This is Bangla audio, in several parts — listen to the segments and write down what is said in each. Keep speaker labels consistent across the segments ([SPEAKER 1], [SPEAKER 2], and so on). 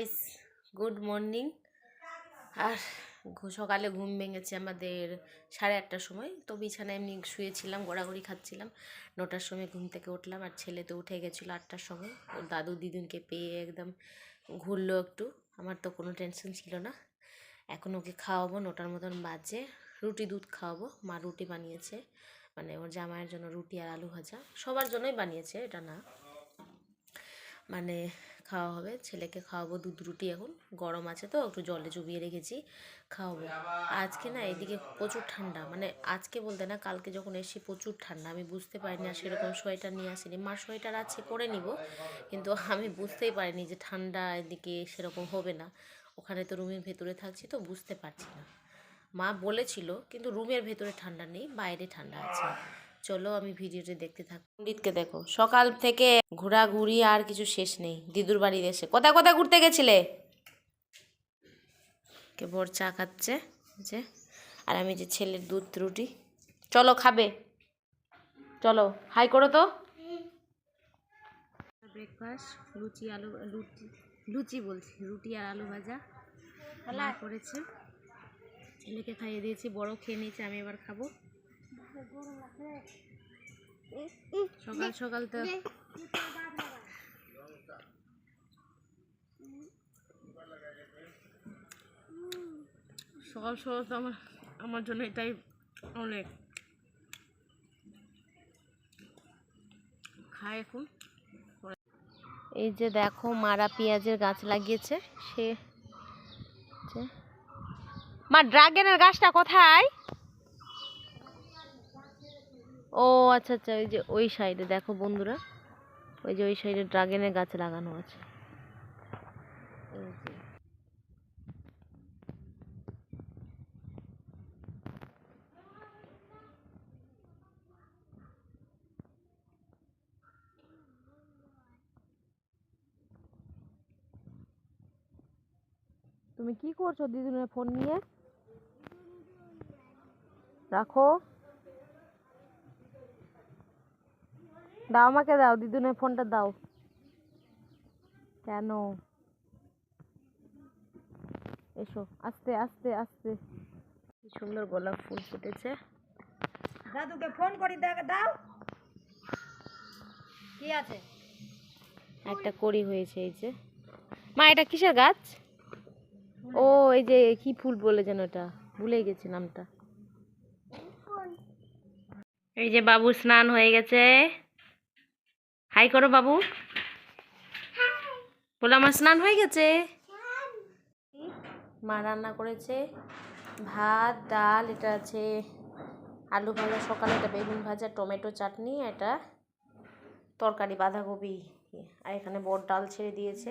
[SPEAKER 1] গাইস গুড মর্নিং আর সকালে ঘুম ভেঙেছে আমাদের সাড়ে আটটার সময়। তো বিছানায় এমনি শুয়েছিলাম গোড়াগড়ি খাচ্ছিলাম। নটার সময় ঘুম থেকে উঠলাম আর ছেলে তো উঠে গেছিল আটটার সময়। ওর দাদু দিদুনকে পেয়ে একদম ঘুরলো একটু। আমার তো কোনো টেনশন ছিল না। এখন ওকে খাওয়াবো, নটার মতন বাজে। রুটি দুধ খাওয়াবো। মা রুটি বানিয়েছে। মানে ওর জামাইয়ের জন্য রুটি আর আলু ভাজা। সবার জন্যই বানিয়েছে, এটা না। মানে খাওয়া হবে। ছেলেকে খাওয়াবো দুধ রুটি এখন। গরম আছে তো, একটু জলে চুবিয়ে রেখেছি, খাওয়াবো। আজকে না এদিকে প্রচুর ঠান্ডা মানে আজকে বলতে না, কালকে যখন এসেছি প্রচুর ঠান্ডা। আমি বুঝতে পারিনি আর সেরকম সোয়েটার নিয়ে আসিনি। মার সোয়েটার আছে, পরে নিব, কিন্তু আমি বুঝতেই পারিনি যে ঠান্ডা এদিকে সেরকম হবে না। ওখানে তো রুমের ভেতরে থাকছি তো, বুঝতে পারছি না। মা বলেছিল, কিন্তু রুমের ভেতরে ঠান্ডা নেই, বাইরে ঠান্ডা আছে। চলো আমি ভিডিওটি দেখতে থাকি পণ্ডিতকে দেখো। সকাল থেকে ঘোরাঘুরি আর কিছু শেষ নেই। দিদুর বাড়ির এসে কোথায় কোথায় ঘুরতে গেছিলে? কে বর চা খাচ্ছে? যে। আর আমি যে ছেলের দুধ রুটি। চলো খাবে। চলো হাই করো তো। ব্রেকফাস্ট লুচি আলু লুচি লুচি বলছি রুটি আর আলু ভাজা। করেছে। ছেলেকে খাইয়ে দিয়েছি বড় খেয়ে নিয়েছে আমি এবার খাব। সকাল সকাল তো। সকাল সকাল তো আমার আমার জন্য এটাই অনেক। খায় এখন। এই যে দেখো, মারা পেঁয়াজের গাছ লাগিয়েছে। সে মা, ড্রাগনের গাছটা কোথায়? ও আচ্ছা আচ্ছা ওই যে ওই সাইডে দেখো বন্ধুরা। ওই যে ওই সাইডে ড্রাগনের গাছ লাগানো আছে। তুমি কি করছ, দিদিনের ফোন নিয়ে? রাখো। দাও আমাকে দাও, দিদুনের ফোনটা দাও। কেন? এসো, আস্তে আস্তে আস্তে। কি সুন্দর গোলাপ ফুল ফুটেছে।
[SPEAKER 2] দাদুকে ফোন করি দাও। কি আছে?
[SPEAKER 1] একটা কড়ি হয়েছে, এই যে। মা, এটা কিসের গাছ? ও, এই যে, কি ফুল বলে যেন ওটা ভুলে গেছি নামটা। এই যে বাবু, স্নান হয়ে গেছে। হাই করো বাবু। বলে আমার স্নান হয়ে গেছে? মা রান্না করেছে। ভাত, ডাল, এটা আছে আলু ভাজা, সকালে এটা বেগুন ভাজা, টমেটো চাটনি, এটা তরকারি, বাঁধাকপি। আর এখানে বড় ডাল ছেড়ে দিয়েছে।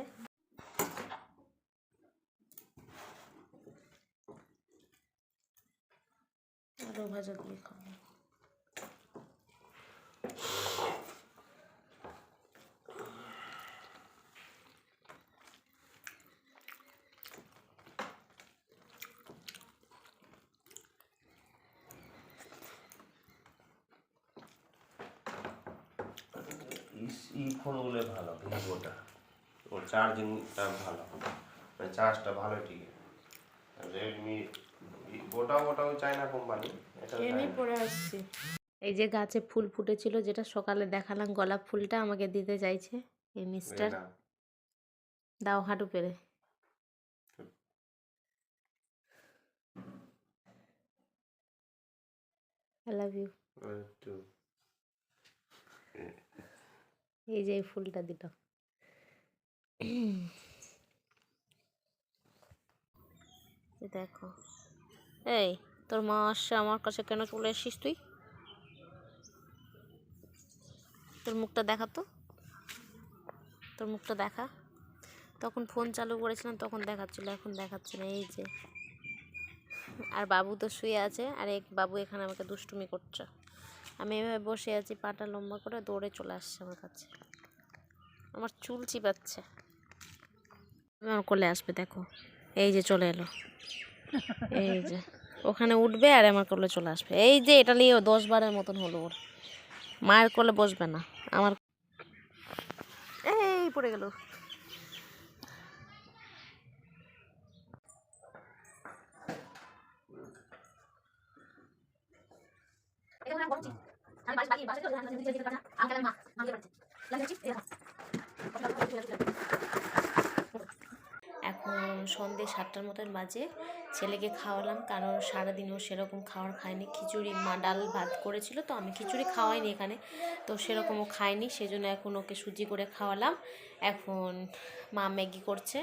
[SPEAKER 1] আলু ভাজা দিয়ে খাব।
[SPEAKER 3] ই- ফোনগুলো ভালো ভিভোটা। ওর চার্জিংটা ভালো। মানে চার্জটা ভালো ঠিক রেডমি চায়না কোম্পানি
[SPEAKER 1] এমনি পরে আসছি। এই যে গাছে ফুল ফুটেছিল যেটা সকালে দেখালাম গোলাপ ফুলটা আমাকে দিতে চাইছে। এই মিস্টার দাও হাঁটু পেরে। আই লাভ ইউ এই যে ফুলটা দিল। দেখো। এই, তোর মা আসছে আমার কাছে কেন চলে এসছিস তুই? তোর মুখটা দেখা তো? তোর মুখটা দেখা? তখন ফোন চালু করেছিলাম, তখন দেখাচ্ছিল, এখন দেখাচ্ছে না, এই যে। আর বাবু তো শুয়ে আছে, আর এক বাবু এখানে আমাকে দুষ্টুমি করছে। আমি এভাবে বসে আছি, পাটা লম্বা করে দৌড়ে চলে আসছে আমার কাছে। আমার চুল চিপাচ্ছে আমার কোলে আসবে, দেখো। এই যে চলে এলো। এই যে। ওখানে উঠবে আর আমার কোলে চলে আসবে। এই যে, এটা নিয়ে দশ বারের মতন হলো ওর। মায়ের কোলে বসবে না। আমার এই পড়ে গেল। Thank you. আমি বাসায় বাসায় চলে যাই আমি যদি যেতে পারি না আমি কেমন মা। সন্ধে সাতটার মতন বাজে। ছেলেকে খাওয়ালাম, কারণ সারাদিনও সেরকম খাওয়ার খায়নি। খিচুড়ি মা ডাল ভাত করেছিল, তো আমি খিচুড়ি খাওয়াইনি এখানে। তো সেরকমও খায়নি, সেজন্য এখন ওকে সুজি করে খাওয়ালাম। এখন মা ম্যাগি করছে,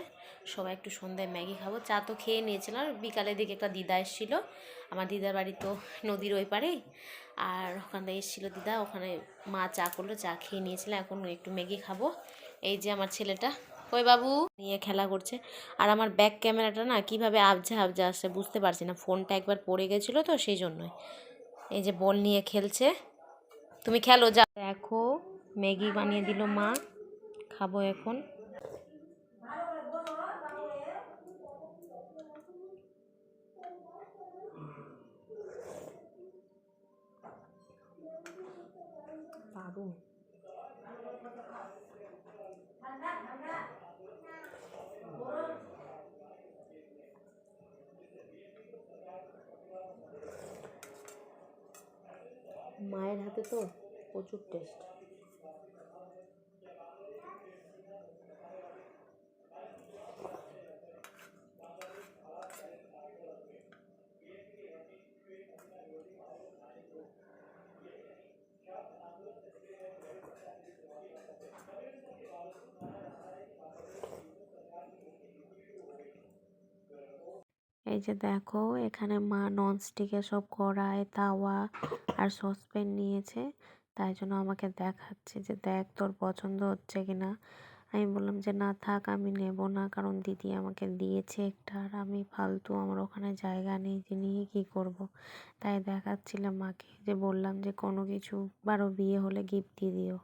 [SPEAKER 1] সবাই একটু সন্ধ্যায় ম্যাগি খাব। চা তো খেয়ে নিয়েছিলাম বিকালের দিকে একটা দিদা এসেছিল। আমার দিদার বাড়ি তো নদীর ওই পারেই। আর ওখান থেকে এসেছিল দিদা, ওখানে মা চা করল, চা খেয়ে নিয়েছিল, এখন একটু ম্যাগি খাব। এই যে আমার ছেলেটা। কই বাবু নিয়ে খেলা করছে। আর আমার ব্যাক ক্যামেরাটা না কীভাবে আবজা আবজা আসছে বুঝতে পারছি না। ফোনটা একবার পড়ে গেছিল তো সেই জন্যই। এই যে বল নিয়ে খেলছে। তুমি খেলো যা দেখো, ম্যাগি বানিয়ে দিল মা। খাব এখন। দারুণ মায়ের হাতে তো প্রচুর টেস্ট এই যে দেখো, এখানে মা ননস্টিকের সব কড়াই, তাওয়া আর সসপ্যান নিয়েছে। তাই জন্য আমাকে দেখাচ্ছে যে দেখ তোর পছন্দ হচ্ছে কি না আমি বললাম যে, না থাক, আমি নেব না, কারণ দিদি আমাকে দিয়েছে একটা আর আমি ফালতু, আমার ওখানে জায়গা নেই যে নিয়ে কী করব? তাই দেখাচ্ছিলাম মাকে যে বললাম যে কোনো কিছু বারো বিয়ে হলে গিফট দিয়ে দিও।